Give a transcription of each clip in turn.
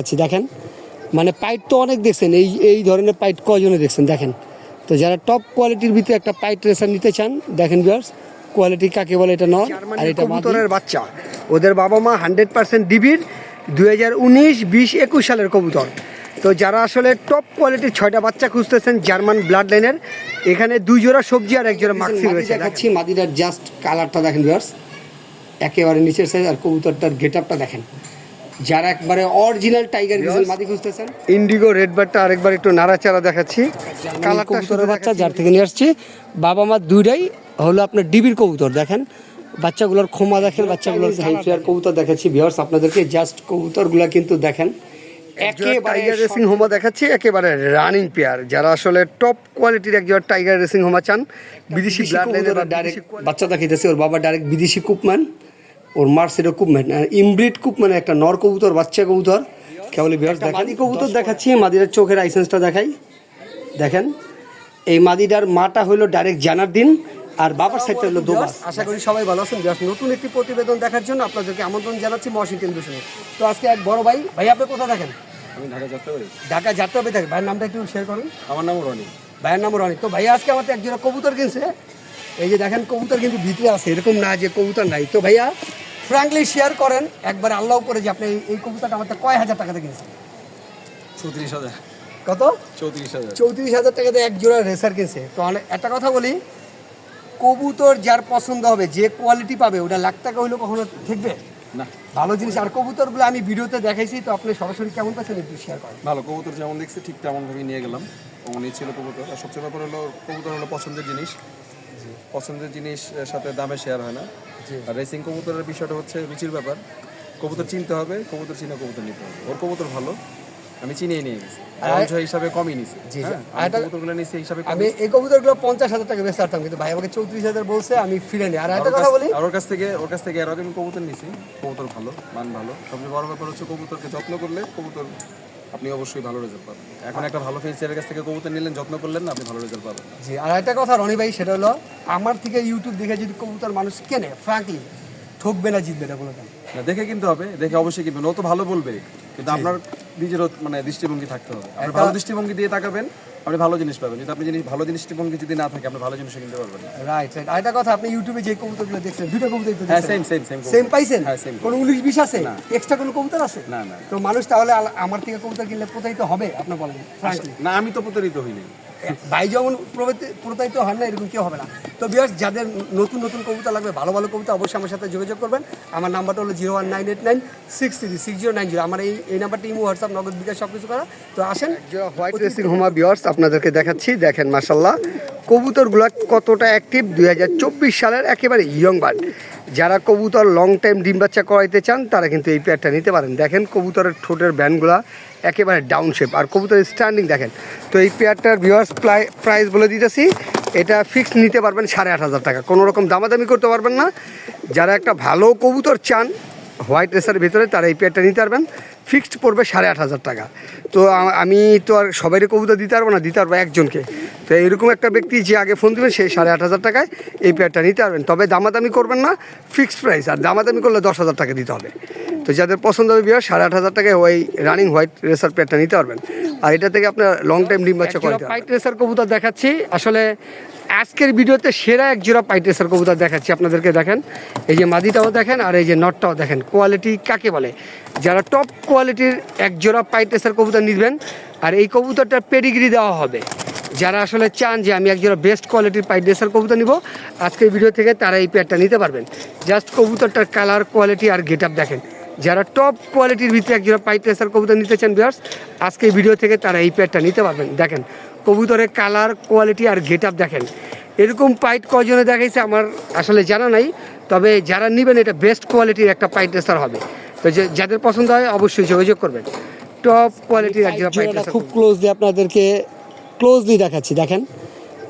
আচ্ছা দেখেন। মানে পাইট তো অনেক দেখছেন এই এই ধরনের পাইট কজনে দেখছেন দেখেন। তো যারা টপ কোয়ালিটির ভিতরে একটা পাইট রেসার নিতে চান দেখেন বিয়ার্স কোয়ালিটি কাকে বলে এটা নয় আর এটা। কবুতরের বাচ্চা। ওদের বাবা মা হান্ড্রেড পার্সেন্ট ডিবির দুই হাজার উনিশ বিশ একুশ সালের কবুতর। তো যারা আসলে টপ কোয়ালিটির ছয়টা বাচ্চা খুঁজতেছেন জার্মান ব্লাড লাইনের এখানে দুই জোড়া সবজি আর এক জোড়া মাক্সি রয়েছে দেখাচ্ছি মাদিটার জাস্ট কালারটা দেখেন বিয়ার্স একেবারে নিচের সাইজ আর কবুতরটার গেট আপটা দেখেন। যারা একবারে অরিজিনাল টাইগার গ্রিজেল মাদি খুঁজতেছেন। ইন্ডিগো রেড বারটা আরেকবার একটু নাড়াচাড়া দেখাচ্ছি। কালার কালারটা কবুতরের বাচ্চা যার থেকে নিয়ে আসছি বাবা মা দুইটাই হলো আপনার ডিবির কবুতর দেখেন। বাচ্চাগুলোর খোমা দেখেন বাচ্চাগুলোর হাইফেয়ার কবুতর দেখাচ্ছি ভিউয়ার্স আপনাদেরকে জাস্ট কবুতরগুলো কিন্তু দেখেন। একেবারে রেসিং হোমা দেখাচ্ছি একেবারে রানিং পেয়ার যারা আসলে টপ কোয়ালিটির একজন টাইগার রেসিং হোমা চান বিদেশি ব্লাড ডাইরেক্ট বাচ্চা দেখাইতেছে ওর বাবা ডাইরেক্ট বিদেশি কুপম্যান ওর মার সেটা কুপম্যান ইমব্রিড কুপম্যান একটা নর কবুতর বাচ্চা কবুতর। কেবল দেখেন? মাদি কবুতর দেখাচ্ছি মাদিটার চোখের লাইসেন্সটা দেখাই। দেখেন এই মাদিটার মাটা হলো ডাইরেক্ট জানার দিন আর বাবার সাইডটা হলো দোবাস আশা করি সবাই ভালো আছেন। জাস্ট নতুন একটি প্রতিবেদন দেখার জন্য আপনাদেরকে আমন্ত্রণ জানাচ্ছি ওয়াশিংটন ডিসিতে তো আজকে এক বড় ভাই ভাই আপনি কোথায় দেখেন? আমি ঢাকা যাত্রা করি ঢাকা যাত্রাবে থাকেন ভাইয়ের নামটা একটু শেয়ার করুন। আমার নাম রনি। ভাইয়ের নাম রনি। তো ভাই আজকে আমাদের একজোড়া কবুতর কিনছে। এই যে দেখেন কবুতর কিন্তু ভিতরে আছে। এরকম না যে কবুতর নাই। তো ভাইয়া ফ্র্যাঙ্কলি শেয়ার করেন একবার আল্লাহ করে যে আপনি এই- কবুতরটা আমাদের কয় হাজার টাকাতে কিনছেন? চৌত্রিশ হাজার। কত? চৌত্রিশ হাজার। চৌত্রিশ হাজার টাকাতে এক জোড়া রেসার কিনছে। তো একটা কথা বলি কবুতর যার পছন্দ হবে যে কোয়ালিটি পাবে ওটা লাখ টাকা হইলেও কখনো ঠেকবে? না। ভালো জিনিস। আর কবুতরগুলো আমি ভিডিওতে দেখাইছি তো আপনি সরাসরি কেমন পাচ্ছেন একটু শেয়ার করেন। ভালো কবুতর যেমন দেখছি ঠিক তেমনভাবেই নিয়ে গেলাম। তেমনই ছিল কবুতর। আর সবচেয়ে ব্যাপার হলো কবুতর হলো পছন্দের জিনিস। পছন্দের জিনিস সাথে দামে শেয়ার হয় না। আর রেসিং কবুতরের বিষয়টা হচ্ছে রুচির ব্যাপার। কবুতর চিনতে হবে কবুতর চিনে কবুতর নিতে হবে। ওর কবুতর ভালো আমি চিনিয়ে নিয়ে গেছি। অংশ হিসাবে কমই নিছি। জি, হ্যাঁ কবুতরগুলো নিছি হিসাবে আমি এই কবুতরগুলো পঞ্চাশ হাজার টাকা কিন্তু ভাই আমাকে চৌত্রিশ হাজার বলছে আমি ফিরে নিই। আর একটা কথা বলি আর ওর কাছ থেকে ওর কাছ থেকে এর আগে আমি কবুতর নিছি। কবুতর ভালো মান ভালো। সবচেয়ে বড় ব্যাপার হচ্ছে কবুতরকে যত্ন করলে কবুতর আপনি অবশ্যই ভালো রেজাল্ট পাবেন। এখন একটা ভালো ফিচারের কাছ থেকে কবুতর নিলেন যত্ন করলেন না আপনি ভালো রেজাল্ট পাবেন। জি আর একটা কথা রনি ভাই সেটা হলো আমার থেকে ইউটিউব দেখে যদি কবুতর মানুষ কেনে ফ্রাঙ্কলি ঠকবে না জিতবে না বলে না দেখে কিনতে হবে দেখে অবশ্যই কিনবেন। ও তো ভালো বলবে কিন্তু আপনার নিজেরও মানে দৃষ্টিভঙ্গি থাকতে হবে। আপনি ভালো দৃষ্টিভঙ্গি দিয়ে তাকাবেন আপনি ভালো জিনিস পাবেন। যদি আপনি জিনিস ভালো দৃষ্টিভঙ্গি যদি না থাকে আপনি ভালো জিনিস কিনতে পারবেন রাইট রাইট আর একটা কথা আপনি ইউটিউবে যে কবুতরগুলো দেখছেন দুটো কবুতর দেখতে হ্যাঁ সেম সেম সেম সেম পাইছেন? হ্যাঁ সেম কোনো উনিশ বিশ আছে? না এক্সট্রা কোনো কবুতর আছে? না না। তো মানুষ তাহলে আমার থেকে কবুতর কিনলে প্রতারিত হবে? আপনি বলেন না আমি তো প্রতারিত হইনি ভাই যেমন প্রতারিত হন না এরকম কেউ হবে না। তো বিয়ার্স যাদের নতুন নতুন কবিতা লাগবে ভালো ভালো কবিতা অবশ্যই আমার সাথে যোগাযোগ করবেন। আমার নাম্বারটা হলো zero one nine eight nine six three six zero nine zero আমার এই এই নাম্বারটি ইমো হোয়াটসঅ্যাপ নগদ বিকাশ সব কিছু করা। তো আসেন হোয়াইট রেসিং হোমা বিয়ার্স আপনাদেরকে দেখাচ্ছি। দেখেন মাসাল্লাহ কবুতরগুলো কতটা অ্যাক্টিভ দুই হাজার চব্বিশ সালের একেবারে ইয়ং বার্ড যারা কবুতর লং টাইম ডিম বাচ্চা করাইতে চান তারা কিন্তু এই পেয়ারটা নিতে পারেন। দেখেন কবুতরের ঠোঁটের ব্যান্ডগুলো একেবারে ডাউন শেপ আর কবুতর স্ট্যান্ডিং দেখেন, তো এই পেয়ারটার ভিওয়ার্স প্রাইস বলে দিতেছি, এটা ফিক্স নিতে পারবেন সাড়ে আট হাজার টাকা। কোনো রকম দামাদামি করতে পারবেন না। যারা একটা ভালো কবুতর চান হোয়াইট রেসার ভিতরে তারা এই পেয়ারটা নিতে পারবেন। ফিক্সড পড়বে সাড়ে আট হাজার টাকা। তো আমি তো আর সবাইকে কবুতর দিতে পারব না দিতে পারব একজনকে। তো এরকম একটা ব্যক্তি যে আগে ফোন দেবেন সেই সাড়ে আট হাজার টাকায় এই পেয়ারটা নিতে পারবেন। তবে দামাদামি করবেন না ফিক্সড প্রাইস আর দামাদামি করলে দশ হাজার টাকা দিতে হবে। তো যাদের পছন্দ হবে বিয়ার সাড়ে আট হাজার টাকায় ওই রানিং হোয়াইট রেসার পেয়ারটা নিতে পারবেন। আর এটা থেকে আপনার লং টাইম ডিম বাচ্চা করে পাইট রেসার কবুতর দেখাচ্ছি। আসলে আজকের ভিডিওতে সেরা এক জোড়া পাইট রেসার কবুতর দেখাচ্ছি আপনাদেরকে দেখেন। এই যে মাদিটাও দেখেন আর এই যে নটটাও দেখেন। কোয়ালিটি কাকে বলে? যারা টপ কোয়ালিটির এক জোড়া পাইট রেসার কবুতর নিবেন, আর এই কবুতরটার পেডিগ্রি দেওয়া হবে। যারা আসলে চান যে আমি একজোড়া বেস্ট কোয়ালিটির পাইট রেসার কবুতর নিব আজকের ভিডিও থেকে তারা এই পেয়ারটা নিতে পারবেন। জাস্ট কবুতরটার কালার কোয়ালিটি আর গেট দেখেন। যারা টপ কোয়ালিটির ভিতরে একজোড়া পাইট রেসার কবুতর নিতে চান বিয়ার্স আজকে ভিডিও থেকে তারা এই পেয়ারটা নিতে পারবেন। দেখেন, কবুতরের কালার কোয়ালিটি আর গেট দেখেন। এরকম পাইট কজনে দেখাইছে আমার আসলে জানা নাই, তবে যারা নেবেন এটা বেস্ট কোয়ালিটির একটা পাইট রেসার হবে। তো যে যাদের পছন্দ হয় অবশ্যই যোগাযোগ করবেন। টপ কোয়ালিটির রেসার খুব ক্লোজলি আপনাদেরকে ক্লোজলি দেখাচ্ছি দেখেন।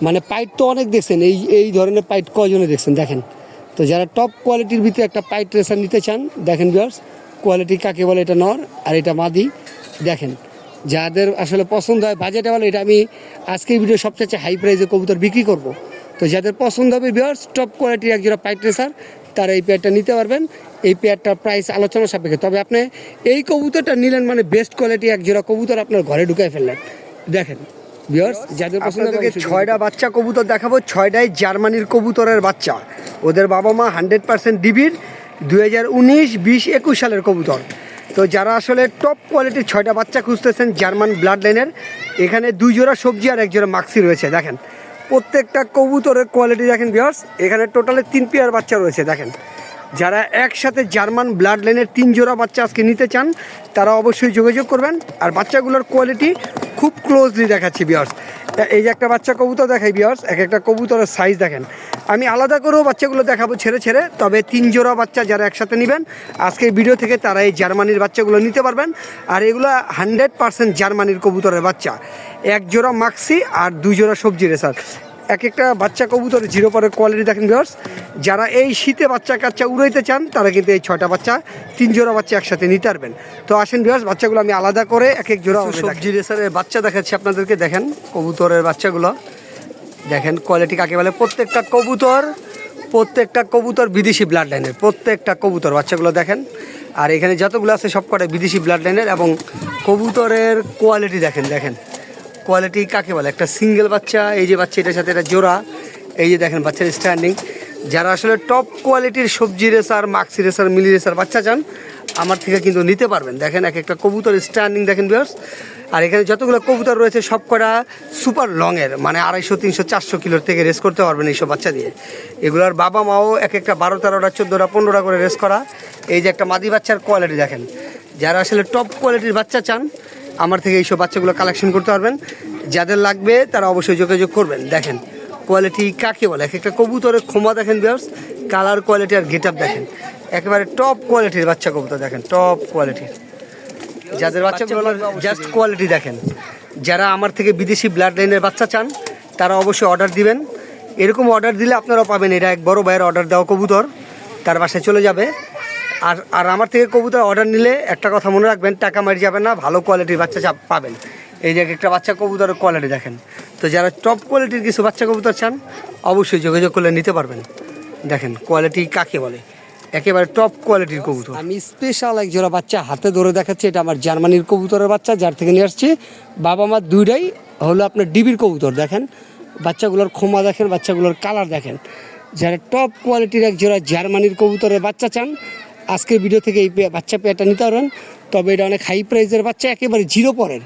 মানে পাইট তো অনেক দেখছেন এই এই ধরনের পাইট কজনে দেখছেন দেখেন। তো যারা টপ কোয়ালিটির ভিতরে একটা পাইট রেসার নিতে চান দেখেন বিয়ার্স কোয়ালিটি কাকে বলে এটা নর আর এটা মাদি দেখেন। যাদের আসলে পছন্দ হয় বাজেটে বলে এটা আমি আজকের ভিডিও সবচেয়ে হাই প্রাইসে কবুতর বিক্রি করব। তো যাদের পছন্দ হবে বিয়ার্স টপ কোয়ালিটির একজোড়া পাইট রেসার তারা এই পেয়ারটা নিতে পারবেন। এই পেয়ারটার প্রাইস আলোচনা সাপেক্ষে। তবে আপনি এই কবুতরটা নিলেন মানে বেস্ট কোয়ালিটি এক জোড়া কবুতর আপনার ঘরে ঢুকাই ফেললেন। দেখেন ভিউয়ার্স যাদের পছন্দ ছয়টা বাচ্চা কবুতর দেখাবো। ছয়টাই জার্মানির কবুতরের বাচ্চা। ওদের বাবা মা হান্ড্রেড পার্সেন্ট ডিবির দুই হাজার উনিশ বিশ একুশ সালের কবুতর। তো যারা আসলে টপ কোয়ালিটির ছয়টা বাচ্চা খুঁজতেছেন জার্মান ব্লাড লাইনের এখানে দুই জোড়া সবজি আর এক জোড়া মাক্সি রয়েছে। দেখেন প্রত্যেকটা কবুতরের কোয়ালিটি দেখেন বিয়ার্স এখানে টোটালে তিন পেয়ার বাচ্চা রয়েছে দেখেন। যারা একসাথে জার্মান ব্লাড লাইনের তিন জোড়া বাচ্চা আজকে নিতে চান, তারা অবশ্যই যোগাযোগ করবেন। আর বাচ্চাগুলোর কোয়ালিটি খুব ক্লোজলি দেখাচ্ছি বিয়ার্স এই যে একটা বাচ্চা কবুতর দেখাই বিয়ার্স এক একটা কবুতরের সাইজ দেখেন। আমি আলাদা করেও বাচ্চাগুলো দেখাবো ছেড়ে ছেড়ে, তবে তিন জোড়া বাচ্চা যারা একসাথে নেবেন আজকের ভিডিও থেকে তারা এই জার্মানির বাচ্চাগুলো নিতে পারবেন। আর এগুলো হান্ড্রেড পার্সেন্ট জার্মানির কবুতরের বাচ্চা। এক জোড়া মাক্সি আর দুই জোড়া সবজি রেসার এক একটা বাচ্চা কবুতর জিরো পরের কোয়ালিটি দেখেন ভিউয়ার্স যারা এই শীতে বাচ্চা কাচ্চা উড়াইতে চান তারা কিন্তু এই ছয়টা বাচ্চা তিন জোড়া বাচ্চা একসাথে নিতে পারবেন। তো আসেন ভিউয়ার্স বাচ্চাগুলো আমি আলাদা করে এক এক জোড়া সবজি রেসারের বাচ্চা দেখাচ্ছি আপনাদেরকে দেখেন কবুতরের বাচ্চাগুলো। দেখেন কোয়ালিটি কাকে বলে? প্রত্যেকটা কবুতর প্রত্যেকটা কবুতর বিদেশি ব্লাড লাইনের প্রত্যেকটা কবুতর বাচ্চাগুলো দেখেন। আর এখানে যতগুলো আছে সব কটাই বিদেশি ব্লাড লাইনের এবং কবুতরের কোয়ালিটি দেখেন দেখেন। কোয়ালিটি কাকে বলে? একটা সিঙ্গেল বাচ্চা, এই যে বাচ্চা, এটার সাথে এটা জোড়া, এই যে দেখেন বাচ্চার স্ট্যান্ডিং যারা আসলে টপ কোয়ালিটির সবজি রেসার মাক্সি রেসার মিলি রেসার বাচ্চা চান, আমার থেকে কিন্তু নিতে পারবেন। দেখেন এক একটা কবুতর স্ট্যান্ডিং দেখেন বিয়ার্স আর এখানে যতগুলো কবুতর রয়েছে, সব কটা সুপার লংয়ের মানে আড়াইশো, তিনশো, চারশো কিলোর থেকে রেস করতে পারবেন এইসব বাচ্চা দিয়ে। এগুলোর বাবা মাও এক একটা বারো, তেরোটা, চোদ্দোটা, পনেরোটা করে রেস করা। এই যে একটা মাদি বাচ্চার কোয়ালিটি দেখেন। যারা আসলে টপ কোয়ালিটির বাচ্চা চান আমার থেকে এইসব বাচ্চাগুলো কালেকশন করতে পারবেন। যাদের লাগবে তারা অবশ্যই যোগাযোগ করবেন। দেখেন কোয়ালিটি কাকে বলে? এক একটা কবুতরের ক্ষমা দেখেন বিয়ার্স কালার কোয়ালিটি আর গেট দেখেন। একেবারে টপ কোয়ালিটির বাচ্চা কবুতর দেখেন টপ কোয়ালিটির যাদের বাচ্চাগুলো জাস্ট কোয়ালিটি দেখেন। যারা আমার থেকে বিদেশি ব্লাড লাইনের বাচ্চা চান তারা অবশ্যই অর্ডার দিবেন। এরকম অর্ডার দিলে আপনারাও পাবেন এটা এক বড় ভাইয়ের অর্ডার দেওয়া কবুতর। তার বাসায় চলে যাবে। আর আর আমার থেকে কবুতর অর্ডার নিলে একটা কথা মনে রাখবেন, টাকা মারি যাবে না, ভালো কোয়ালিটির বাচ্চা চা- পাবেন। এই যে একটা বাচ্চা কবুতরের কোয়ালিটি দেখেন। তো যারা টপ কোয়ালিটির কিছু বাচ্চা কবুতর চান, অবশ্যই যোগাযোগ করলে নিতে পারবেন। দেখেন কোয়ালিটি কাকে বলে? একেবারে টপ কোয়ালিটির কবুতর। আমি স্পেশাল এক জোড়া বাচ্চা হাতে ধরে দেখাচ্ছি, এটা আমার জার্মানির কবুতরের বাচ্চা, যার থেকে নিয়ে আসছি। বাবা মা দুইটাই হলো আপনার ডিবির কবুতর, দেখেন। বাচ্চাগুলোর ক্ষমা দেখেন, বাচ্চাগুলোর কালার দেখেন। যারা টপ কোয়ালিটির এক জোড়া জার্মানির কবুতরের বাচ্চা চান আজকের ভিডিও থেকে এই বাচ্চা পেয়ারটা নিতে পারেন তবে এটা অনেক হাই প্রাইজের বাচ্চা একেবারে জিরো পরের।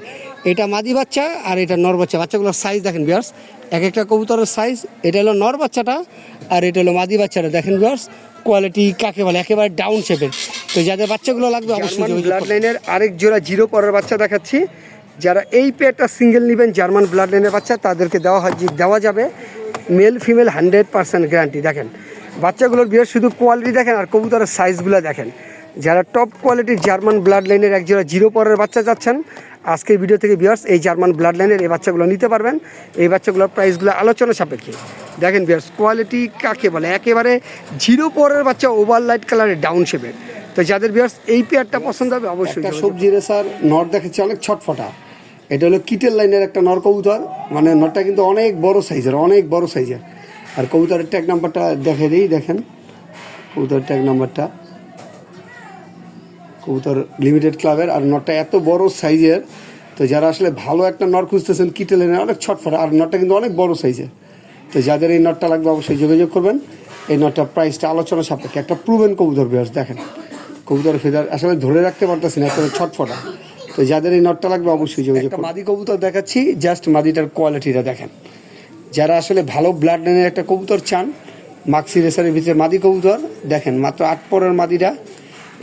এটা মাদি বাচ্চা আর এটা নর বাচ্চা। বাচ্চাগুলোর সাইজ দেখেন বিয়ার্স এক একটা কবুতরের সাইজ এটা হলো নর বাচ্চাটা আর এটা হলো মাদি বাচ্চাটা। দেখেন বিয়ার্স কোয়ালিটি কাকে বলে? একেবারে ডাউন শেপের তো যাদের বাচ্চাগুলো লাগবে অবশ্যই ব্লাড লাইনের আরেক জোড়া জিরো পরের বাচ্চা দেখাচ্ছি। যারা এই পেয়ারটা সিঙ্গেল নেবেন জার্মান ব্লাড লাইনের বাচ্চা তাদেরকে দেওয়া হয় দেওয়া যাবে। Male female hundred percent guarantee দেখেন বাচ্চাগুলোর বিয়ের শুধু কোয়ালিটি দেখেন আর কবুতরের সাইজগুলো দেখেন। যারা টপ কোয়ালিটির জার্মান ব্লাড লাইনের এক জোড়া জিরো পরের বাচ্চা যাচ্ছেন আজকের ভিডিও থেকে বিয়ার্স এই জার্মান ব্লাড লাইনের এই বাচ্চাগুলো নিতে পারবেন। এই বাচ্চাগুলোর প্রাইসগুলো আলোচনা সাপেক্ষে। দেখেন বিয়ার্স কোয়ালিটি কাকে বলে? একেবারে জিরো পরের বাচ্চা ওভার লাইট কালারের ডাউন শেপের তো যাদের বিয়ার্স এই পেয়ারটা পছন্দ হবে অবশ্যই সবজি রেসার নর দেখাচ্ছে অনেক ছটফটা। এটা হলো কিটেল লাইনের একটা নর কবুতর। মানে নটটা কিন্তু অনেক বড় সাইজের অনেক বড় সাইজের আর কবুতরের ট্যাগ নাম্বারটা দেখে দিই দেখেন। কবুতরের ট্যাগ নাম্বারটা কবুতর লিমিটেড ক্লাবের আর নটটা এত বড় সাইজের তো যারা আসলে ভালো একটা নট খুঁজতেছেন কিটেল লাইনের অনেক ছটফটা। আর নটটা কিন্তু অনেক বড় সাইজের তো যাদের এই নটটা লাগবে অবশ্যই যোগাযোগ করবেন। এই নটটার প্রাইসটা আলোচনা সাপেক্ষে একটা প্রুভেন কবুতর বিয়ার্স দেখেন। কবুতর ফেদার আসলে ধরে রাখতে পারতেছি না এত ছটফটা। তো যাদের এই নটটা লাগবে অবশ্যই যোগাযোগ মাদি কবুতর দেখাচ্ছি জাস্ট মাদিটার কোয়ালিটিটা দেখেন। যারা আসলে ভালো ব্লাড লাইনের একটা কবুতর চান, মাক্সি রেসারের ভিতরে মাদি কবুতর, দেখেন মাত্র আট পরের মাদিরা।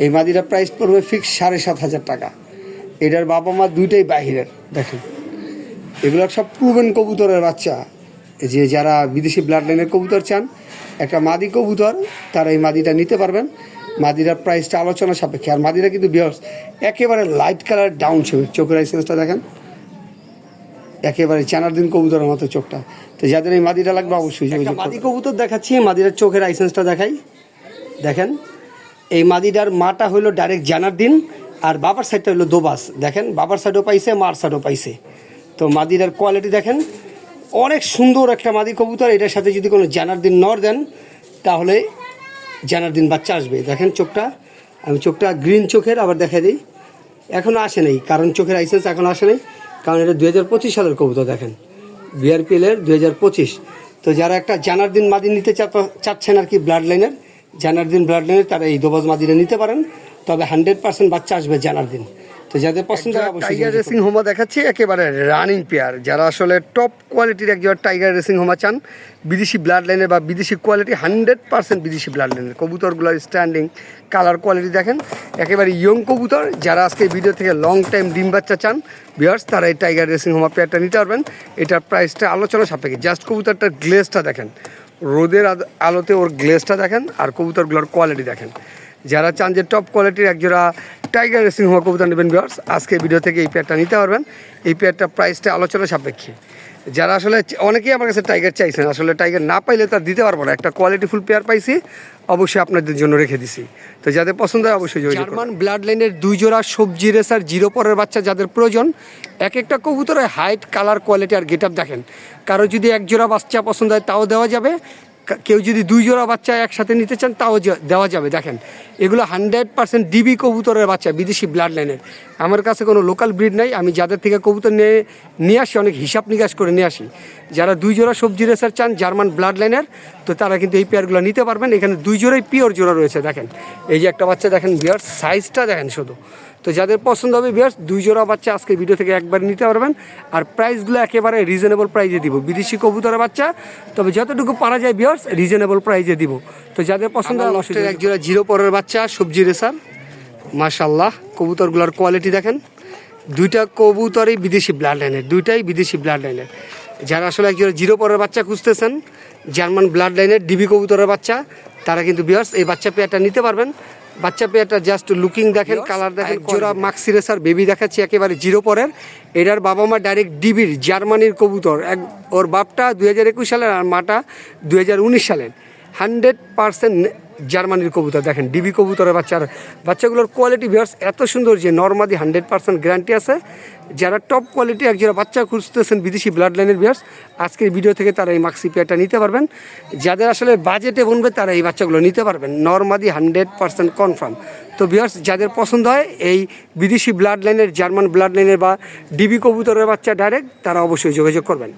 এই মাদিরা প্রাইস পড়বে ফিক্স সাড়ে সাত হাজার টাকা। এটার বাবা মা দুইটাই বাহিরের, দেখেন। এগুলো সব প্রুভেন কবুতরের বাচ্চা। যে যারা বিদেশি ব্লাড লাইনের কবুতর চান, একটা মাদি কবুতর, তারা এই মাদিটা নিতে পারবেন। মাদিরার প্রাইসটা আলোচনা সাপেক্ষে। আর মাদিরা কিন্তু বিয়ার্স, একেবারে লাইট কালার ডাউন শেপের চোখের আইসেন্সটা দেখেন। একেবারে চানার দিন কবুতরের মতো চোখটা। তো যাদের এই মাদিটা লাগবে অবশ্যই যোগাযোগ মাদি কবুতর দেখাচ্ছি মাদিটার চোখের লাইসেন্সটা দেখাই। দেখেন এই মাদিটার মাটা হইল ডাইরেক্ট জানার দিন আর বাবার সাইডটা হইল দোবাস। দেখেন বাবার সাইডও পাইছে মার সাইডও পাইছে। তো মাদিটার কোয়ালিটি দেখেন অনেক সুন্দর একটা মাদি কবুতর। এটার সাথে যদি কোনো জানার দিন নর দেন তাহলে জানার দিন বাচ্চা আসবে। দেখেন চোখটা আমি চোখটা গ্রিন চোখের আবার দেখা দিই। এখনও আসে নাই কারণ চোখের লাইসেন্স এখনও আসে নাই। কারণ এটা দু হাজার পঁচিশ সালের কবিতা দেখেন। বিআরপিএলের দু হাজার পঁচিশ। তো যারা একটা জানার দিন মাদি নিতে চাচ্ছেন আর কি ব্লাড লাইনের জানার দিন ব্লাড লাইনের তারা এই দোবাজ মাদিরে নিতে পারেন। তবে হান্ড্রেড পার্সেন্ট বাচ্চা আসবে জানার দিন তো যাদের পছন্দ টাইগার রেসিং হোমা দেখাচ্ছি একেবারে রানিং পেয়ার যারা আসলে টপ কোয়ালিটির একজন টাইগার রেসিং হোমা চান বিদেশি ব্লাড লাইনের বা বিদেশি কোয়ালিটি হান্ড্রেড পার্সেন্ট বিদেশি ব্লাড লাইনের কবুতরগুলোর স্ট্যান্ডিং কালার কোয়ালিটি দেখেন। একেবারে ইয়ং কবুতর যারা আজকে ভিডিও থেকে লং টাইম ডিম বাচ্চা চান বিয়ার্স তারা এই টাইগার রেসিং হোমা পেয়ারটা নিতে পারবেন। এটার প্রাইসটা আলোচনা সাপেক্ষে। জাস্ট কবুতরটার গ্লেসটা দেখেন। রোদের আলোতে ওর গ্লেসটা দেখেন আর কবুতরগুলোর কোয়ালিটি দেখেন। যারা চান যে টপ কোয়ালিটির একজোড়া টাইগার রেসিং হওয়া কবুতর নেবেন বিয়ার্স আজকে ভিডিও থেকে এই পেয়ারটা নিতে পারবেন। এই পেয়ারটা প্রাইসটা আলোচনা সাপেক্ষে। যারা আসলে অনেকেই আমার কাছে টাইগার চাইছেন, আসলে টাইগার না পাইলে তার দিতে পারব না। একটা কোয়ালিটিফুল পেয়ার পাইছি, অবশ্যই আপনাদের জন্য রেখে দিছি। তো যাদের পছন্দ হয়, অবশ্যই জার্মান ব্লাড লাইনের দুই জোড়া সবজি রেসার জিরো পরের বাচ্চা যাদের প্রয়োজন, এক একটা কবুতরের হাইট কালার কোয়ালিটি আর গেট আপ দেখেন। কারও যদি এক জোড়া বাচ্চা পছন্দ হয়, তাও দেওয়া যাবে। কেউ যদি দুই জোড়া বাচ্চা একসাথে নিতে চান, তাও দেওয়া যাবে। দেখেন, এগুলো হান্ড্রেড পার্সেন্ট ডিবি কবুতরের বাচ্চা, বিদেশি ব্লাড লাইনের আমার কাছে কোনো লোকাল ব্রিড নাই, আমি যাদের থেকে কবুতর নিয়ে নিয়ে আসি, অনেক হিসাব নিকাশ করে নিয়ে আসি। যারা দুই জোড়া সবজি রেসার চান, জার্মান ব্লাড লাইনের তো তারা কিন্তু এই পেয়ারগুলো নিতে পারবেন। এখানে দুই জোড়াই পিওর জোড়া রয়েছে, দেখেন। এই যে একটা বাচ্চা, দেখেন, বিয়ার সাইজটা দেখেন শুধু। তো যাদের পছন্দ হবে বিয়ার্স দুই জোড়া বাচ্চা আজকে ভিডিও থেকে একবার নিতে পারবেন। আর প্রাইসগুলো একেবারে রিজনেবল প্রাইজে দিব। বিদেশি কবুতরের বাচ্চা তবে যতটুকু পারা যায় বিয়ার্স রিজনেবল প্রাইজে দিব। তো যাদের পছন্দ হবে এক জোড়া জিরো পরের বাচ্চা সবজি রেসার। মাশাল্লাহ কবুতরগুলোর কোয়ালিটি দেখেন। দুইটা কবুতরই বিদেশি ব্লাড লাইনের দুইটাই বিদেশি ব্লাড লাইনের যারা আসলে একজোড়া জিরো পরের বাচ্চা খুঁজতেছেন জার্মান ব্লাড লাইনের ডিবি কবুতরের বাচ্চা তারা কিন্তু বিয়ার্স এই বাচ্চা পেয়ারটা নিতে পারবেন। বাচ্চা পেয়েটা জাস্ট লুকিং দেখেন কালার দেখেন জোড়া মাক্সিরে স্যার বেবি দেখাচ্ছি একেবারে জিরো পরের। এটার বাবা মা ডাইরেক্ট ডিবির জার্মানির কবুতর। এক ওর বাপটা দুই হাজার একুশ সালের আর মাটা দুই হাজার উনিশ সালের। হান্ড্রেড পার্সেন্ট জার্মানির কবুতর দেখেন ডিবি কবুতরের বাচ্চার বাচ্চাগুলোর কোয়ালিটি ভিয়ার্স এত সুন্দর যে নর্মাদি হান্ড্রেড পার্সেন্ট গ্যারান্টি আছে। যারা টপ কোয়ালিটি এক যারা বাচ্চা খুঁজতেছেন বিদেশি ব্লাড লাইনের ভিয়ার্স আজকের ভিডিও থেকে তারা এই মাক্সি পেয়ারটা নিতে পারবেন। যাদের আসলে বাজেটে বনবে তারা এই বাচ্চাগুলো নিতে পারবেন। নর্মাদি হান্ড্রেড পার্সেন্ট কনফার্ম তো ভিয়ার্স যাদের পছন্দ হয় এই বিদেশি ব্লাড লাইনের জার্মান ব্লাড লাইনের বা ডিবি কবুতরের বাচ্চা ডাইরেক্ট তারা অবশ্যই যোগাযোগ করবেন।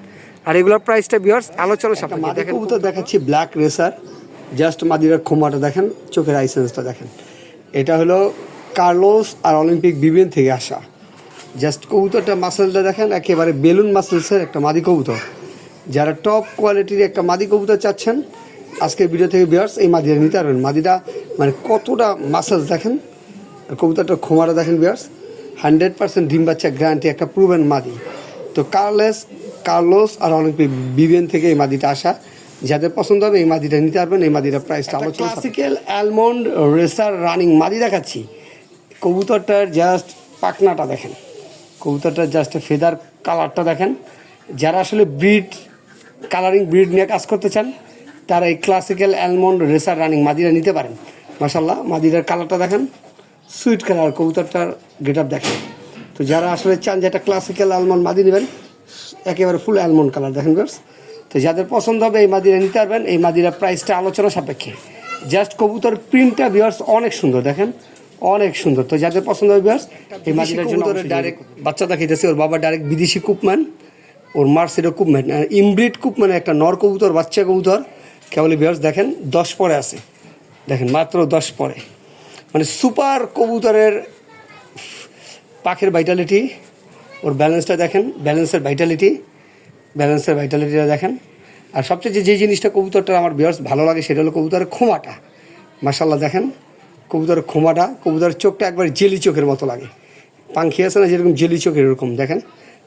আর এগুলোর প্রাইসটা ভিউয়ার্স আলোচনা সাপেক্ষে দেখেন। কবুতর দেখাচ্ছি ব্ল্যাক রেসার জাস্ট মাদিরার খোমাটা দেখেন, চোখের আইসেন্সটা দেখেন। এটা হলো কার্লোস আর অলিম্পিক বিবিএন থেকে আসা। জাস্ট কবুতরটা মাসেলটা দেখেন, একেবারে বেলুন মাসেলসের একটা মাদি কবুতর। যারা টপ কোয়ালিটির একটা মাদি কবুতর চাচ্ছেন, আজকের ভিডিও থেকে বিয়ার্স এই মাদিটা নিতে পারবেন। মাদিটা মানে কতটা মাসেলস দেখেন কবুতরটা খোমাটা দেখেন বিয়ার্স হান্ড্রেড পার্সেন্ট ডিম বাচ্চা গ্যারান্টি একটা প্রুভেন মাদি। তো কার্লেস, কার্লোস আর অলিম্পিক বিবিএন থেকে এই মাদিটা আসা। যাদের পছন্দ হবে এই মাদিটা নিতে পারবেন এই মাদিটার প্রাইসটা আলোচনা ক্লাসিক্যাল অ্যালমন্ড রেসার রানিং মাদি দেখাচ্ছি। কবুতরটার জাস্ট পাখনাটা দেখেন। কবুতরটার জাস্ট ফেদার কালারটা দেখেন। যারা আসলে ব্রিড কালারিং ব্রিড নিয়ে কাজ করতে চান তারা এই ক্লাসিক্যাল অ্যালমন্ড রেসার রানিং মাদিরা নিতে পারেন। মাসাল্লাহ মাদিরার কালারটা দেখেন। সুইট কালার কবুতরটার গেট আপ দেখেন। তো যারা আসলে চান যে একটা ক্লাসিক্যাল অ্যালমন্ড মাদি নেবেন একেবারে ফুল অ্যালমন্ড কালার দেখেন গার্স তো যাদের পছন্দ হবে এই মাদিরা নিতে পারবেন। এই মাদিরা প্রাইসটা আলোচনা সাপেক্ষে। জাস্ট কবুতর প্রিন্টটা বিয়ার্স অনেক সুন্দর দেখেন? অনেক সুন্দর। তো যাদের পছন্দ হবে বিয়ার্স এই মাদিরার জন্য ডাইরেক্ট বাচ্চা দেখাইতেছে ওর বাবা ডাইরেক্ট বিদেশি কুপম্যান ওর মার সেটা কুপম্যান। ইমব্রিড কুপম্যান একটা নর কবুতর বাচ্চা কবুতর। কেবল বিয়ার্স দেখেন দশ পরে আছে। দেখেন মাত্র দশ পরে। মানে সুপার কবুতরের পাখের ভাইটালিটি ওর ব্যালেন্সটা দেখেন ব্যালেন্সের ভাইটালিটি ব্যালেন্সের ভাইটালিটিটা দেখেন। আর সবচেয়ে যে- জিনিসটা কবুতরটা আমার বিয়ার্স ভালো লাগে সেটা হলো কবুতরের খোমাটা মাসাল্লাহ দেখেন। কবুতরের খোমাটা কবুতরের চোখটা একবার জেলি চোখের মতো লাগে। পাখি আছে না যেরকম জেলি চোখের এরকম দেখেন।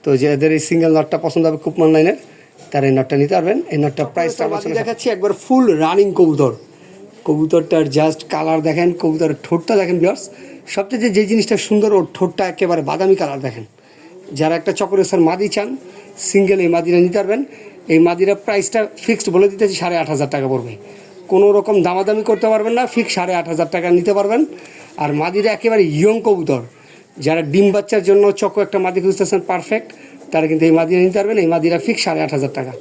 তো যাদের এই সিঙ্গেল নটটা পছন্দ হবে কুপমান লাইনের তারা এই নটটা নিতে পারবেন। এই নটটা প্রাইসটা দেখাচ্ছি একবার ফুল রানিং কবুতর। কবুতরটার জাস্ট কালার দেখেন কবুতরের ঠোঁটটা দেখেন বিয়ার্স সবচেয়ে যে যে জিনিসটা সুন্দর ওর ঠোঁটটা একেবারে বাদামি কালার দেখেন। যারা একটা চকরেসার মাদি চান সিঙ্গেল এই মাদিরা নিতে পারবেন। এই মাদিরা প্রাইসটা ফিক্সড বলে দিতেছি সাড়ে আট হাজার টাকা পড়বে। কোনো রকম দামাদামি করতে পারবেন না ফিক্স সাড়ে আট হাজার টাকা নিতে পারবেন। আর মাদিরা একেবারে ইয়ং কবুতর। যারা ডিম বাচ্চার জন্য চকো একটা মাদি খুঁজতেছেন পারফেক্ট তারা কিন্তু এই মাদিরা নিতে পারবেন এই মাদিরা ফিক্স সাড়ে আট হাজার টাকা।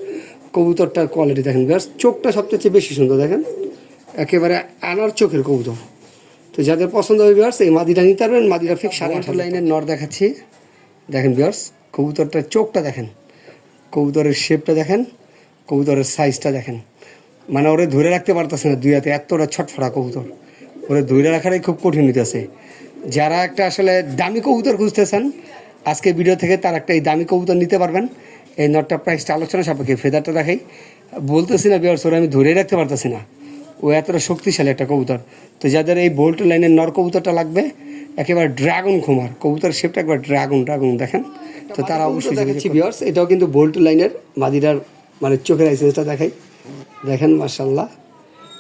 কবুতরটার কোয়ালিটি দেখেন বিয়ার্স চোখটা সবচেয়ে বেশি সুন্দর দেখেন। একেবারে আনার চোখের কবুতর। তো যাদের পছন্দ হবে বিয়ার্স এই মাদিটা নিতে পারবেন মাদিটা ফিক্স সাড়ে আট লাইনের নর দেখাচ্ছি। দেখেন বিয়ার্স কবুতরটার চোখটা দেখেন। কবুতরের শেপটা দেখেন, কবুতরের সাইজটা দেখেন। মানে ওরে ধরে রাখতে পারতেছে না দুই হাতে, এতটা ছটফটা কবুতর। ওরে ধরে রাখাটাই খুব কঠিন হইতেছে। যারা একটা আসলে দামি কবুতর খুঁজতেছেন, আজকে ভিডিও থেকে তার একটা এই দামি কবুতর নিতে পারবেন। এই নটটা প্রাইসটা আলোচনা সাপেক্ষে ফেদারটা দেখাই। বলতেছি না বিয়ার্স ওরা আমি ধরে রাখতে পারতেছি না। ও এতটা শক্তিশালী একটা কবুতর। তো যাদের এই বোল্ট লাইনের নর কবুতরটা লাগবে, একেবারে ড্রাগন খুমার কবুতর শেপটা একবার ড্রাগন ড্রাগন দেখেন। তো তারা অবশ্যই দেখাচ্ছি বিয়ার্স এটাও কিন্তু বোল্ট লাইনের মাদিরার মানে চোখের আইসেন্সটা দেখাই। দেখেন মার্শাল্লাহ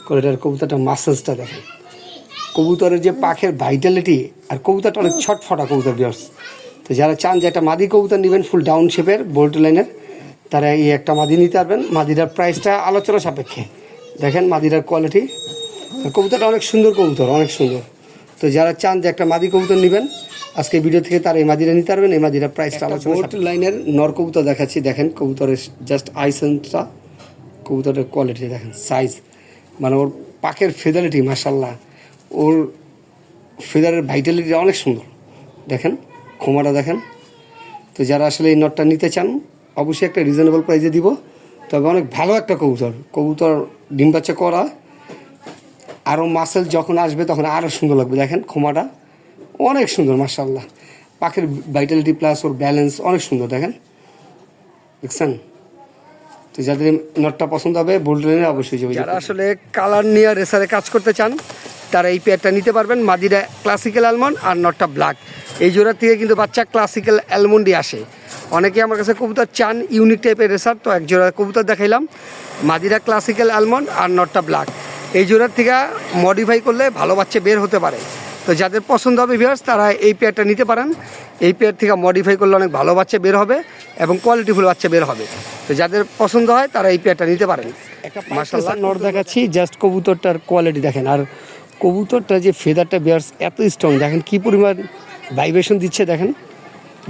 কোয়েটার কবুতরটা মাসেলসটা দেখেন। কবুতরের যে পাখের ভাইটালিটি আর কবুতরটা অনেক ছটফটা কবুতর বিয়ার্স তো যারা চান যে একটা মাদি কবুতর নেবেন ফুল ডাউন শেপের বোল্ট লাইনের তারা এই একটা মাদি নিতে পারবেন। মাদিরার প্রাইসটা আলোচনা সাপেক্ষে। দেখেন মাদিরার কোয়ালিটি কবুতরটা অনেক সুন্দর কবুতর অনেক সুন্দর। তো যারা চান যে একটা মাদি কবুতর নেবেন আজকে ভিডিও থেকে তারা এই মাদিরা নিতে পারবেন এই মাদিরার প্রাইসটা আলোচনা লাইনের নর কবুতর দেখাচ্ছি দেখেন কবুতরের জাস্ট আইসেন্সটা কবুতরের কোয়ালিটি দেখেন সাইজ মানে ওর পাখের ফেদালিটি মাসাল্লাহ ওর ফেদারের ভাইটালিটি অনেক সুন্দর। দেখেন খোমাটা দেখেন। তো যারা আসলে এই নটটা নিতে চান অবশ্যই একটা রিজনেবল প্রাইসে দিব। তবে অনেক ভালো একটা কবুতর। কবুতর ডিম বাচ্চা করা আরও মাসেল যখন আসবে তখন আরও সুন্দর লাগবে। দেখেন খোমাটা অনেক সুন্দর মার্শাল্লাহ পাখির ভাইটালিটি প্লাস ওর ব্যালেন্স অনেক সুন্দর, দেখেন। দেখছেন? তো যাদের নটটা পছন্দ হবে বোল্ডেনে অবশ্যই যোগাযোগ যারা আসলে কালার নিয়ে রেসারে কাজ করতে চান, তারা এই পেয়ারটা নিতে পারবেন। মাদিরা ক্লাসিক্যাল অ্যালমন্ড আর নটটা ব্ল্যাক এই জোড়া থেকে কিন্তু বাচ্চা ক্লাসিক্যাল অ্যালমন্ডই আসে। অনেকে আমার কাছে কবুতর চান ইউনিক টাইপের রেসার তো এক জোড়া কবুতর দেখাইলাম। মাদিরা ক্লাসিক্যাল অ্যালমন্ড আর নটটা ব্ল্যাক এই জোড়ার থেকে মডিফাই করলে ভালো বাচ্চা বের হতে পারে। তো যাদের পছন্দ হবে ভিউয়ার্স তারা এই পেয়ারটা নিতে পারেন। এই পেয়ার থেকে মডিফাই করলে অনেক ভালো বাচ্চা বের হবে এবং কোয়ালিটিফুল বাচ্চা বের হবে। তো যাদের পছন্দ হয় তারা এই পেয়ারটা নিতে পারেন। মাসাল্লাহ নর দেখাচ্ছি জাস্ট কবুতরটার কোয়ালিটি দেখেন। আর কবুতরটা যে ফেদারটা বিয়ার্স এত স্ট্রং দেখেন কি পরিমাণ ভাইব্রেশন দিচ্ছে দেখেন।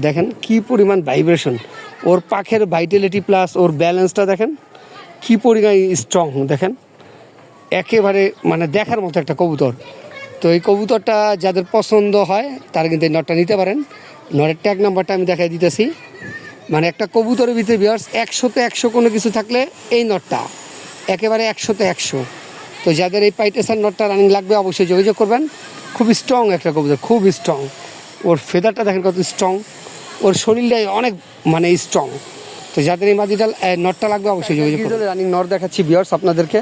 দেখেন কি পরিমাণ ভাইব্রেশন ওর পাখের ভাইটালিটি প্লাস ওর ব্যালেন্সটা দেখেন। কি পরিমাণ স্ট্রং দেখেন। একেবারে মানে দেখার মতো একটা কবুতর। তো এই কবুতরটা যাদের পছন্দ হয়, তারা কিন্তু এই নটটা নিতে পারেন। নটের ট্যাগ নাম্বারটা আমি দেখাই দিতেছি। মানে একটা কবুতরের ভিতরে বিয়ার্স একশোতে একশো কোনো কিছু থাকলে এই নটটা, একেবারে একশোতে একশো। তো যাদের এই পাইটেসার নটটা রানিং লাগবে, অবশ্যই যোগাযোগ করবেন। খুব স্ট্রং একটা কবুতর খুব স্ট্রং ওর ফেদারটা দেখেন কত স্ট্রং ওর শরীরটাই অনেক মানে স্ট্রং তো যাদের এই মাদিটা নটটা লাগবে, অবশ্যই যোগাযোগ রানিং নট দেখাচ্ছি বিয়ার্স আপনাদেরকে।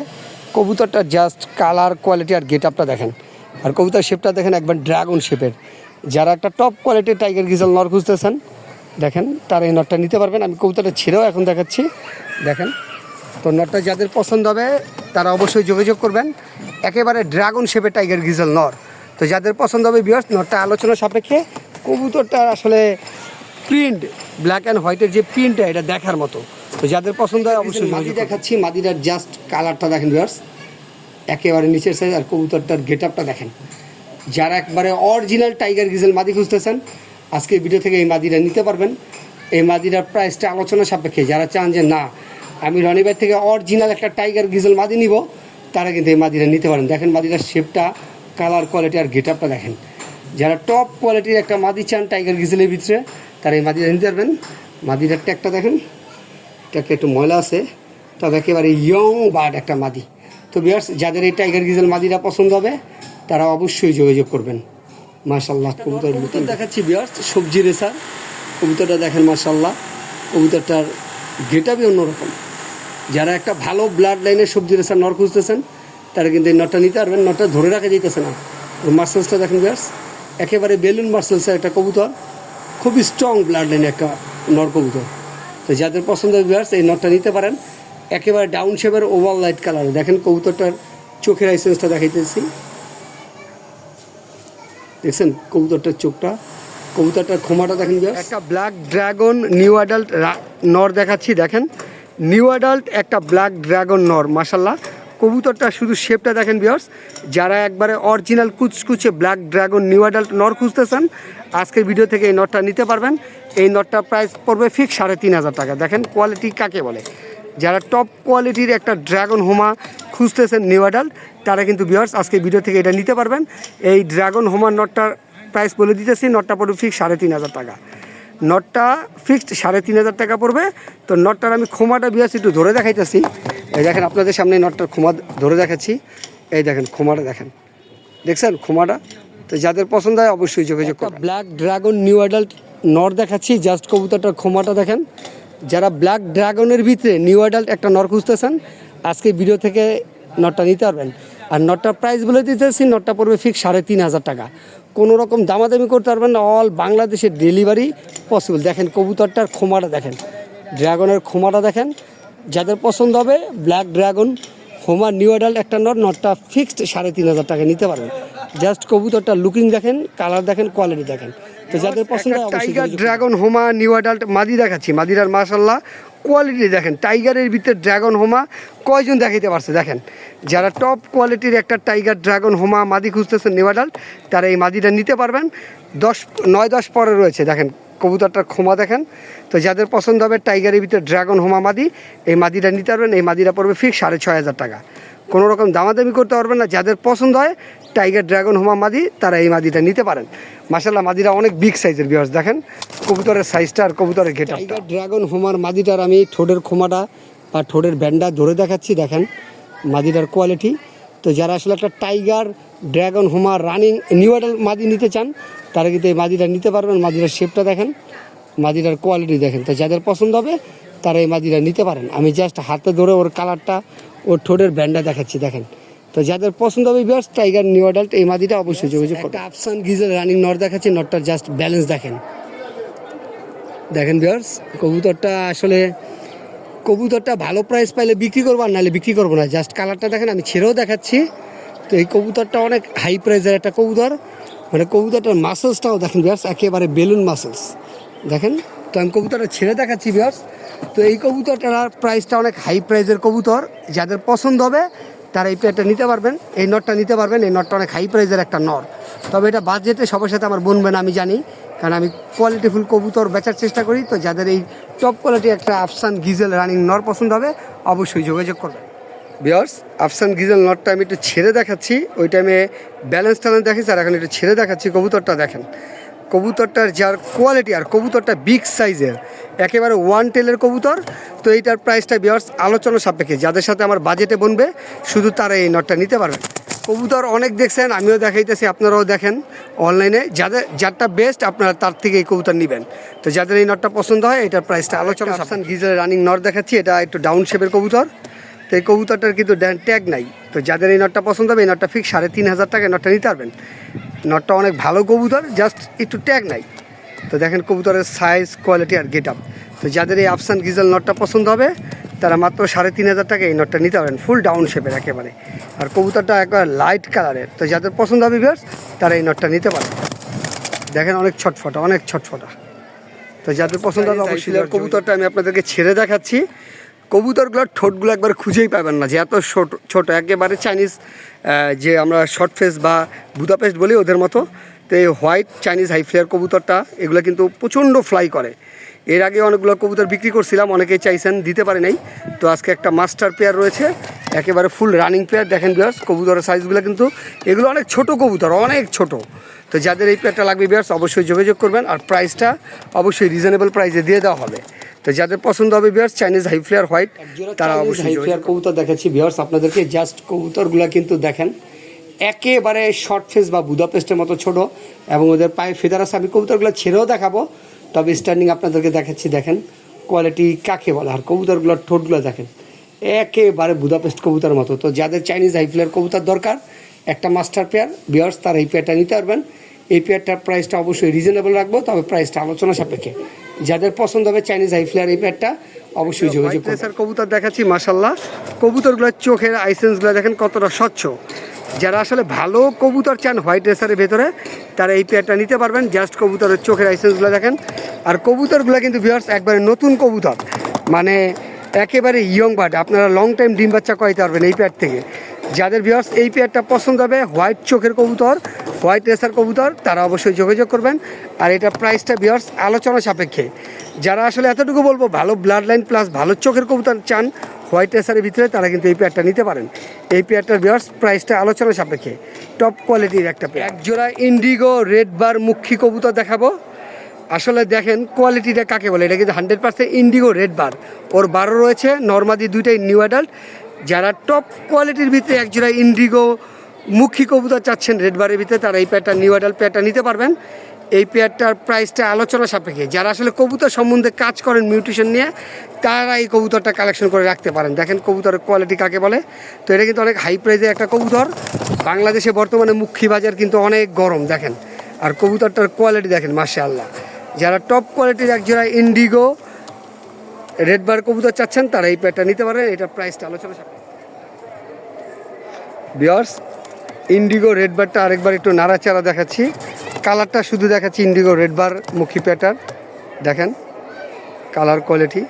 কবুতরটা জাস্ট কালার কোয়ালিটি আর গেট আপটা দেখেন। আর কবুতর শেপটা দেখেন একবার ড্রাগন শেপের যারা একটা টপ কোয়ালিটির টাইগার গিজল নর খুঁজতেছেন, দেখেন, তারা এই নটটা নিতে পারবেন। আমি কবুতরটা ছেড়েও এখন দেখাচ্ছি। দেখেন, তো নটটা যাদের পছন্দ হবে, তারা অবশ্যই যোগাযোগ করবেন। একেবারে ড্রাগন শেপের টাইগার গিজল নর। তো যাদের পছন্দ হবে বিয়ার্স নটটা আলোচনা সাপেক্ষে কবুতরটা আসলে প্রিন্ট ব্ল্যাক অ্যান্ড হোয়াইটের যে প্রিন্টটা এটা দেখার মতো। তো যাদের পছন্দ হয় অবশ্যই মাদি দেখাচ্ছি মাদিটার জাস্ট কালারটা দেখেন বিয়ার্স একেবারে নিচের সাইজ আর কবুতরটার গেট আপটা দেখেন। যারা একবারে অরিজিনাল টাইগার গিজেল মাদি খুঁজতেছেন আজকে ভিডিও থেকে এই মাদিটা নিতে পারবেন। এই মাদিটার প্রাইসটা আলোচনা সাপেক্ষে। যারা চান যে না আমি রনিবার থেকে অরিজিনাল একটা টাইগার গিজেল মাদি নিব তারা কিন্তু এই মাদিটা নিতে পারেন। দেখেন মাদিটার শেপটা কালার কোয়ালিটি আর গেট আপটা দেখেন। যারা টপ কোয়ালিটির একটা মাদি চান টাইগার গিজেলের ভিতরে তারা এই মাদিটা নিতে পারবেন। মাদিটার ট্যাগটা দেখেন। ট্যাগটা একটু ময়লা আছে তবে একেবারে ইয়ং বার্ড একটা মাদি। তো বিয়ার্স যাদের এই টাইগার গিজেল মাদিরা পছন্দ হবে তারা অবশ্যই যোগাযোগ করবেন। মার্শাল্লাহ কবুতর নতুন দেখাচ্ছি বিয়ার্স সবজি রেসার। কবুতরটা দেখেন মার্শাল্লাহ কবুতরটার গেটাবই অন্যরকম। যারা একটা ভালো ব্লাড লাইনের সবজি রেসার নর খুঁজতেছেন তারা কিন্তু এই নটটা নিতে পারবেন নটটা ধরে রাখা যাইতেছে না। মার্সেলসটা দেখেন বিয়ার্স একেবারে বেলুন মার্সেলসের একটা কবুতর খুব স্ট্রং ব্লাড লাইনের একটা নর কবুতর। তো যাদের পছন্দের ভিউয়ার্স এই নটটা নিতে পারেন। একেবারে ডাউন শেপের ওভার লাইট কালার দেখেন কবুতরটার চোখের আইসেন্সটা দেখাইতেছি। দেখছেন কবুতরটার চোখটা? কবুতরটার খোমাটা দেখেন একটা ব্ল্যাক ড্রাগন নিউ অ্যাডাল্ট নর দেখাচ্ছি, দেখেন। নিউ অ্যাডাল্ট একটা ব্ল্যাক ড্রাগন নর মাসাল্লাহ কবুতরটা শুধু শেপটা দেখেন বিয়ার্স যারা একবারে অরিজিনাল কুচকুচে ব্ল্যাক ড্রাগন নিউ অ্যাডাল্ট নর খুঁজতেছেন, আজকের ভিডিও থেকে এই নটটা নিতে পারবেন। এই নটটা প্রাইস পড়বে ফিক্স সাড়ে তিন হাজার টাকা। দেখেন কোয়ালিটি কাকে বলে? যারা টপ কোয়ালিটির একটা ড্রাগন হোমা খুঁজতেছেন নিউ অ্যাডাল্ট তারা কিন্তু বিয়ার্স আজকে ভিডিও থেকে এটা নিতে পারবেন। এই ড্রাগন হোমার নটটার প্রাইস বলে দিতেছি নটটা পড়বে ফিক্স সাড়ে তিন হাজার টাকা। নটটা ফিক্সড সাড়ে তিন হাজার টাকা পড়বে। তো নটটার আমি খোমাটা বিয়ার্স একটু ধরে দেখাইতেছি। এই দেখেন আপনাদের সামনে নটটার খোমা ধরে দেখাচ্ছি। এই দেখেন খোমাটা দেখেন। দেখছেন খোমাটা? তো যাদের পছন্দ হয় অবশ্যই যোগাযোগ করবেন। ব্ল্যাক ড্রাগন নিউ অ্যাডাল্ট নর দেখাচ্ছি জাস্ট কবুতরটার খোমাটা দেখেন। যারা ব্ল্যাক ড্রাগনের ভিতরে নিউ অ্যাডাল্ট একটা নর খুঁজতেছেন আজকে ভিডিও থেকে নটটা নিতে পারবেন। আর নটটার প্রাইস বলে দিতেছি নটটা পড়বে ফিক্স সাড়ে তিন হাজার টাকা। কোনো রকম দামাদামি করতে পারবেন না অল বাংলাদেশের ডেলিভারি পসিবল দেখেন কবুতরটার খোমাটা দেখেন। ড্রাগনের খোমাটা দেখেন। যাদের পছন্দ হবে ব্ল্যাক ড্রাগন হোমা নিউ অ্যাডাল্ট একটা নট নটটা ফিক্সড সাড়ে তিন হাজার টাকা নিতে পারবেন জাস্ট কবুতরটা লুকিং দেখেন কালার দেখেন কোয়ালিটি দেখেন। তো যাদের পছন্দ টাইগার ড্রাগন হোমা নিউ অ্যাডাল্ট মাদি দেখাচ্ছি মাদিরার মাশাল্লাহ কোয়ালিটি দেখেন টাইগারের ভিতরে ড্রাগন হোমা কয়জন দেখাইতে পারছে দেখেন। যারা টপ কোয়ালিটির একটা টাইগার ড্রাগন হোমা মাদি খুঁজতেছেন নিউ অ্যাডাল্ট তারা এই মাদিটা নিতে পারবেন। দশ নয় দশ পরে রয়েছে দেখেন কবুতরটার খোমা দেখেন। তো যাদের পছন্দ হবে টাইগারের ভিতরে ড্রাগন হোমা মাদি, এই মাদিটা নিতে পারবেন, এই মাদিটা পড়বে ফিক্স সাড়ে ছয় হাজার টাকা। কোনো রকম দামাদামি করতে পারবেন না, যাদের পছন্দ হয় টাইগার ড্রাগন হোমা মাদি, তারা এই মাদিটা নিতে পারেন। মাসাল্লাহ মাদিরা অনেক বিগ সাইজের বিয়ার্স দেখেন কবুতরের সাইজটা আর কবুতরের গেট টাইগার ড্রাগন হোমার মাদিটার আমি ঠোঁটের খোমাটা বা ঠোঁটের ব্যান্ডা ধরে দেখাচ্ছি, দেখেন মাদিটার কোয়ালিটি তো যারা আসলে একটা টাইগার ড্রাগন হোমার রানিং নিউ মাদি নিতে চান তারা কিন্তু এই মাদিটা নিতে পারবেন মাদিটার শেপটা দেখেন মাদিটার কোয়ালিটি দেখেন। তো যাদের পছন্দ হবে তারা এই মাদিটা নিতে পারেন। আমি জাস্ট হাতে ধরে ওর কালারটা ওর ঠোঁটের ব্যান্ডা দেখাচ্ছি দেখেন। তো যাদের পছন্দ হবে বিয়ার্স টাইগার নিউ অ্যাডাল্ট এই মাদিটা অবশ্যই যোগাযোগ করবে আফসান গিজের রানিং নট দেখাচ্ছি নটটার জাস্ট ব্যালেন্স দেখেন। দেখেন বিয়ার্স কবুতরটা আসলে কবুতরটা ভালো প্রাইস পাইলে বিক্রি করব আর নাহলে বিক্রি করব না। জাস্ট কালারটা দেখেন আমি ছেড়েও দেখাচ্ছি। তো এই কবুতরটা অনেক হাই প্রাইজের একটা কবুতর। মানে কবুতরটার মাসেলসটাও দেখেন বিয়ার্স একেবারে বেলুন মাসেলস দেখেন, তো আমি কবুতরটা ছেড়ে দেখাচ্ছি বিয়ার্স তো এই কবুতরটার প্রাইসটা অনেক হাই প্রাইজের কবুতর। যাদের পছন্দ হবে, তারা এই পেয়ারটা নিতে পারবেন। এই নটটা নিতে পারবেন। এই নটটা অনেক হাই প্রাইজের একটা নর তবে এটা বাজেটে সবার সাথে আমার বনবে না আমি জানি। কারণ আমি কোয়ালিটিফুল কবুতর বেচার চেষ্টা করি। তো যাদের এই টপ কোয়ালিটি একটা আফসান গিজেল রানিং নর পছন্দ হবে, অবশ্যই যোগাযোগ করবেন। বিয়ার্স আফসান গিজেল নটটা আমি একটু ছেড়ে দেখাচ্ছি। ওই টাইমে ব্যালেন্স ট্যালেন্স দেখেছি আর এখন একটু ছেড়ে দেখাচ্ছি কবুতরটা দেখেন। কবুতরটার যার কোয়ালিটি আর কবুতরটা বিগ সাইজের একেবারে ওয়ান টেলের কবুতর। তো এইটার প্রাইসটা বিয়ার্স আলোচনা সাপেক্ষে যাদের সাথে আমার বাজেটে বনবে শুধু তারা এই নটটা নিতে পারবে। কবুতর অনেক দেখছেন আমিও দেখাইতেছি আপনারাও দেখেন অনলাইনে যাদের যারটা বেস্ট আপনারা তার থেকে এই কবুতর নেবেন। তো যাদের এই নটটা পছন্দ হয় এটার প্রাইসটা আলোচনা সাপেক্ষে। গিজার রানিং নট দেখাচ্ছি এটা একটু ডাউন শেপের কবুতর। তো এই কবুতরটার কিন্তু ট্যাগ নাই। তো যাদের এই নটটা পছন্দ হবে এই নটটা ফিক্স সাড়ে তিন হাজার টাকায় নটটা নিতে পারবেন। নটটা অনেক ভালো কবুতর জাস্ট একটু ট্যাগ নাই। তো দেখেন কবুতরের সাইজ কোয়ালিটি আর গেট আপ তো যাদের এই আফসান গিজাল নটটা পছন্দ হবে তারা মাত্র সাড়ে তিন হাজার টাকা এই নটটা নিতে পারেন ফুল ডাউন শেপের একেবারে। আর কবুতরটা একবার লাইট কালারের তো যাদের পছন্দ হবে ভিউয়ার্স তারা এই নটটা নিতে পারে দেখেন অনেক ছটফটা অনেক ছটফটা। তো যাদের পছন্দ হবে অবশ্যই কবুতরটা আমি আপনাদেরকে ছেড়ে দেখাচ্ছি। কবুতরগুলোর ঠোঁটগুলো একবার খুঁজেই পাবেন না, যে এত ছোট ছোট, একেবারে চাইনিজ যে আমরা শর্ট ফেস বা বুদাপেস্ট বলি ওদের মতো, তো এই হোয়াইট চাইনিজ হাই ফ্লেয়ার কবুতরটা, এগুলো কিন্তু প্রচণ্ড ফ্লাই করে। এর আগে অনেকগুলো কবুতর বিক্রি করছিলাম, অনেকেই চাইছেন, দিতে পারে নাই। তো আজকে একটা মাস্টার পেয়ার রয়েছে, একেবারে ফুল রানিং পেয়ার দেখেন বিয়ার্স কবুতরের সাইজগুলো কিন্তু, এগুলো অনেক ছোট কবুতর, অনেক ছোট। তো যাদের এই পেয়ারটা লাগবে বিয়ার্স অবশ্যই যোগাযোগ করবেন, আর প্রাইসটা অবশ্যই রিজনেবল প্রাইসে দিয়ে দেওয়া হবে। তো যাদের পছন্দ হবে বিয়ার্স চাইনিজ হাই ফ্লেয়ার হোয়াইট তারা অবশ্যই হাই ফ্লেয়ার কবুতর দেখাচ্ছি ভিউয়ার্স আপনাদেরকে জাস্ট কবুতরগুলো কিন্তু দেখেন। একেবারে শর্ট ফেস বা বুদাপেস্টের মতো ছোট এবং ওদের পায়ে ফেদার আছে আমি কবুতরগুলো ছেড়েও দেখাবো তবে স্ট্যান্ডিং আপনাদেরকে দেখাচ্ছি দেখেন কোয়ালিটি কাকে বলে আর কবুতরগুলোর ঠোঁটগুলো দেখেন। একেবারে বুদাপেস্ট কবুতর মতো। তো যাদের চাইনিজ হাই ফ্লেয়ার কবুতর দরকার একটা মাস্টার পেয়ার বিয়ার্স তার এই পেয়ারটা নিতে পারবেন। এই পেয়ারটার প্রাইসটা অবশ্যই রিজনেবল রাখব তবে প্রাইসটা আলোচনা সাপেক্ষে। যাদের পছন্দ হবে চাইনিজ হাই ফ্লেয়ার এই পেয়ারটা অবশ্যই যোগাযোগ স্যার কবুতর দেখাচ্ছি মাসাল্লাহ কবুতরগুলোর চোখের আইসেন্সগুলো দেখেন কতটা স্বচ্ছ। যারা আসলে ভালো কবুতর চান হোয়াইট রেসারের ভেতরে তারা এই পেয়ারটা নিতে পারবেন জাস্ট কবুতরের চোখের আইসেন্সগুলো দেখেন। আর কবুতরগুলো কিন্তু ভিউয়ার্স একবারে নতুন কবুতর। মানে একেবারে ইয়ং বার্ড আপনারা লং টাইম ডিম বাচ্চা করাইতে পারবেন এই পেয়ার থেকে। যাদের ভিউয়ার্স এই পেয়ারটা পছন্দ হবে হোয়াইট চোখের কবুতর হোয়াইট রেসার কবুতর, তারা অবশ্যই যোগাযোগ করবেন। আর এটা প্রাইসটা ভিউয়ার্স আলোচনা সাপেক্ষে। যারা আসলে এতটুকু বলব, ভালো ব্লাড লাইন প্লাস ভালো চোখের কবুতর চান হোয়াইট রেসারের ভিতরে তারা কিন্তু এই পেয়ারটা নিতে পারেন। এই পেয়ারটার বিয়ার্স প্রাইসটা আলোচনা সাপেক্ষে। টপ কোয়ালিটির একটা পেয়ার এক জোড়া ইন্ডিগো রেড বার মুখী কবুতর দেখাবো। আসলে দেখেন কোয়ালিটিটা কাকে বলে? এটা কিন্তু hundred percent indigo red bar ওর বারো রয়েছে, নর্মাদি দুইটাই নিউ অ্যাডাল্ট যারা টপ কোয়ালিটির ভিতরে একজোড়া ইন্ডিগো মুখী কবুতর চাচ্ছেন রেড বারের ভিতরে তারা এই পেয়ারটা নিউ অ্যাডাল্ট পেয়ারটা নিতে পারবেন। এই পেয়ারটার প্রাইসটা আলোচনা সাপেক্ষে। যারা আসলে কবুতর সম্বন্ধে কাজ করেন মিউটিশন নিয়ে, তারা এই কবুতরটা কালেকশন করে রাখতে পারেন। দেখেন কবুতরের কোয়ালিটি কাকে বলে। তো এটা কিন্তু অনেক হাই প্রাইজের একটা কবুতর। বাংলাদেশে বর্তমানে মুখী বাজার কিন্তু অনেক গরম, দেখেন। আর কবুতরটার কোয়ালিটি দেখেন, মাশাআল্লাহ। যারা টপ কোয়ালিটির একজোড়া ইন্ডিগো রেড বার কবুতর চাচ্ছেন, তারা এই প্যাটটা নিতে পারেন এটা প্রাইসটা আলোচনা সাথে বিয়ার্স ইন্ডিগো রেড বারটা আরেকবার একটু নাড়াচাড়া দেখাচ্ছি। কালারটা শুধু দেখাচ্ছি ইন্ডিগো রেড বার মুখী প্যাটার দেখেন কালার কোয়ালিটি